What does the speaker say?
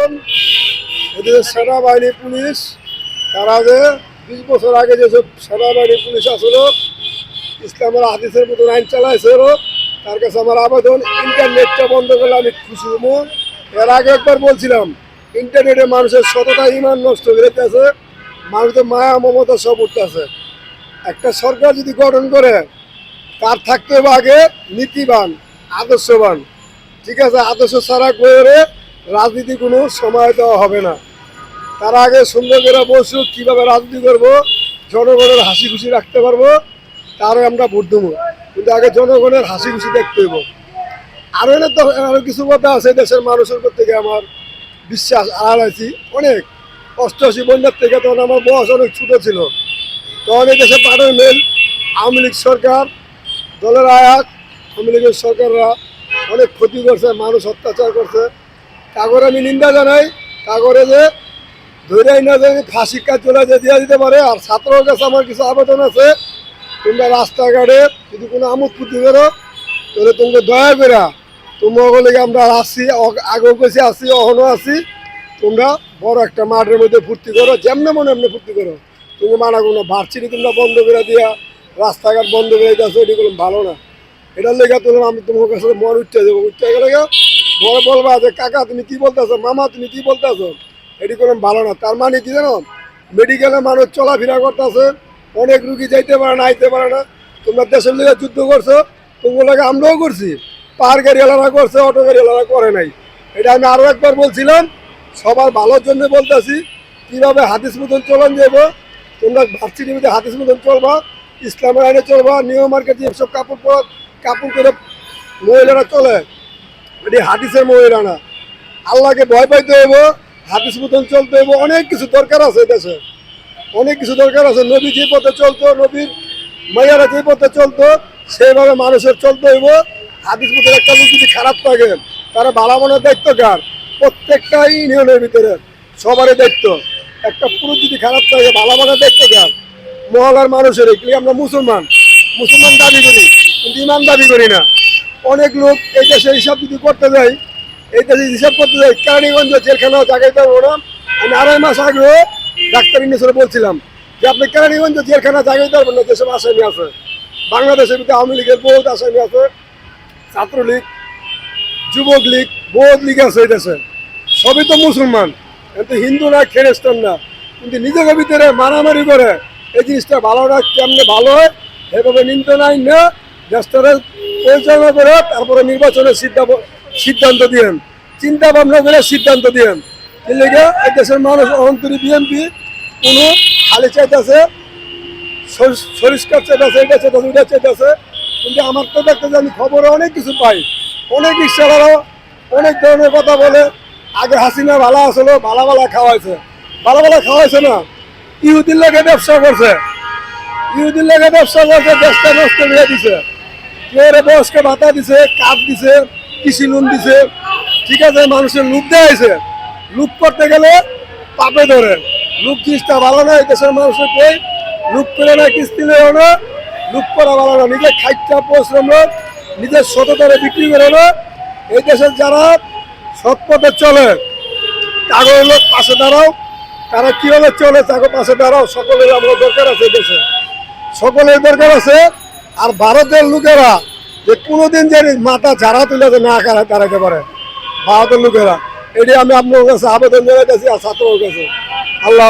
আবেদন এদের সেনাবাহিনী পুলিশ, তারা যে বিশ বছর আগে যেসব সেনাবাহিনী পুলিশ আসলো, ইসলামের হাদিসের মতন আইন চালাইছিল তার কাছে আমার আবেদন, ইন্টারনেটটা বন্ধ করলে আমি খুশি হব। এর আগে একবার বলছিলাম, ইন্টারনেটে মানুষের সততা, ইমান নষ্ট করে দিতেছে, মানুষের মায়া, মমতা সব উঠতেছে। একটা সরকার যদি গঠন করে, তার থাকতে হবে আগে নীতিবান, আদর্শবান। ঠিক আছে, আদর্শ ছাড়া করে রাজনীতি কোনো সময় দেওয়া হবে না। তার আগে সুন্দর করে বসুক কীভাবে রাজনীতি করব, জনগণের হাসি খুশি রাখতে পারব তারও আমরা ভোট দেবো। কিন্তু আগে জনগণের হাসি খুশি দেখতে হইব। আরও এনে তো আরও কিছু কথা আছে, দেশের মানুষের উপর থেকে আমার বিশ্বাস আড়াইছি অনেক। অষ্টআশি বন্যার থেকে তখন আমার বয়স অনেক ছোটো ছিল। তখন এই দেশে পাটের মেল আওয়ামী লীগ সরকার, দলের আয়াত, আওয়ামী লীগের সরকাররা অনেক ক্ষতি করছে, মানুষ অত্যাচার করছে। কাগরে আমি নিন্দা জানাই। কাগরে যে ধরে না যে ফাঁসি চলে যে দিয়ে দিতে পারে, আর ছাত্রের কাছে আমার কিছু আবেদন আছে। তোমরা রাস্তাঘাটে যদি কোনো আমোদ ফুর্তি করো, তাহলে তোমাকে দয়া করে তোমাকে লেগে আমরা আসছি অগ- আগেও গেছি আসছি অহনও আছি তোমরা বড় একটা মাঠের মধ্যে ফুর্তি করো, যেমনে মনে এমনি ফুর্তি করো। তুমি মানা কোনো ভার্সিটি তোমরা বন্ধ করে দিয়া, রাস্তাঘাট বন্ধ করে দিয়েছ, এটি কোনো ভালো না। এটার লেগে তুললাম আমি তোমার কাছে মন উঠতে দেবো, উঠতে গেলে বড় বলবা যে, কাকা, তুমি কি বলতেছো? মামা, তুমি কি বলতেছো? এটি কোনো ভালো না। তার মানে কি জানো? মেডিকেলে মানুষ চলাফেরা করতেছে, অনেক রুগী যাইতে পারে না, আইতে পারে না। তোমরা দেশের লিগে যুদ্ধ করছ তোমার লাগে আমরাও করছি। পার গাড়িওয়ালারা করছে, অটো গাড়িওয়ালারা করে নাই। এটা আমি আরও একবার বলছিলাম, সবার ভালোর জন্য বলতেছি, কীভাবে হাদিস মতন চলন যাব তোমরা ভার্সিটির মধ্যে হাদিস মতন চলবা, ইসলামের আইনে চলবা নিউ মার্কেটে যেসব কাপড় পর, কাপড় করে মহিলারা চলে। এটি হাদিসের মহিলা না আল্লাহকে ভয় পাইতে হইব, হাদিস মতন চলতে হইব, অনেক কিছু দরকার আছে দেশে। অনেক কিছু দরকার আছে। নবী যে পথে চলতো, নবীর মাইয়ারা যে পথে চলতো, সেইভাবে মানুষের চলতে হইব। হাদিস মতন একটা লোক যদি খারাপ থাকে, তারা ভালো মনের দায়িত্ব কার? প্রত্যেকটা ইউনিয়নের ভিতরে, সবারই দায়িত্ব। একটা পুরুষ যদি খারাপ থাকে ভালো মনের দায়িত্ব কার? মহলার মানুষের আমরা মুসলমান। মুসলমান দাবি করি, কিন্তু ইমান দাবি করি না। অনেক লোক এই দেশে হিসাব যদি করতে যায় এই দেশে হিসাব করতে যায় কেরানীগঞ্জ জেলখানা জায়গায় পাবো না। আমি আড়াই মাস আগেও ডাক্তার ইন্ডাস্ট্রি বলছিলাম যে, আপনি কেরানীগঞ্জ জেলখানা জায়গায় পারবেন না, যেসব আসামি আছে। বাংলাদেশের ভিতরে আওয়ামী লীগের বহুত আসামি আছে, ছাত্রলীগ যুবক লীগ বহুত লীগ আছে এই দেশে। সবই তো মুসলমান। কিন্তু হিন্দু না খ্রিস্টান না কিন্তু নিজেদের ভিতরে মারামারি করে, এই জিনিসটা ভালো না, কেমনে ভালো হয়? এভাবে নিন্দা নাই না দেশটারে পরিচালনা করে, তারপরে নির্বাচনের সিদ্ধান্ত দিয়েন। চিন্তা ভাবনা করে সিদ্ধান্ত দিয়েন। লেগে এই দেশের মানুষ অন্তরী বিএনপি, কোনো খালি চাইতেছে সরিষ্কার চাইতেছে এটা চাইতেছে ওইটা চাইতেছে কিন্তু আমার তো দেখতে যে আমি খবরে অনেক কিছু পাই। অনেক রিক্সাওয়ালারাও অনেক ধরনের কথা বলে, আগে হাসিনা ভালো আসলো ভালো ভালো খাওয়াইছে। ভালো ভালো খাওয়াইছে না, ইহুদির লাগে ব্যবসা করছে। ইহুদির লাগে ব্যবসা করছে, দেশটা নষ্ট করে দিছে। বয়স্ক ভাতা দিছে কাপ দিছে, কৃষি লোন দিছে। ঠিক আছে, মানুষের লুপ দেয়াইছে লুপ করতে গেলে পাপে ধরে। লুপ জিনিসটা ভালো না, এই দেশের মানুষের কই? লুপ করে না, কিস্তি নেও না, লুপ করা ভালো না। নিজের খাইটা পরিশ্রম নিজের সততারে বিক্রি করে না। এই দেশের যারা সৎ পথে চলে তাগর লোক পাশে দাঁড়াও। তারা কীভাবে চলে তাকে পাশে দাঁড়াও, সকলের আমরা দরকার আছে দেশে। সকলের দরকার আছে আর ভারতের লোকেরা যে কোনোদিন যে মাথা ঝাড়া তুলে না কারা দাঁড়াতে পারে। ভারতের লোকেরা। এটি আমি আপনার কাছে আবেদন জানাইতেছি আর ছাত্রের কাছে। আল্লাহ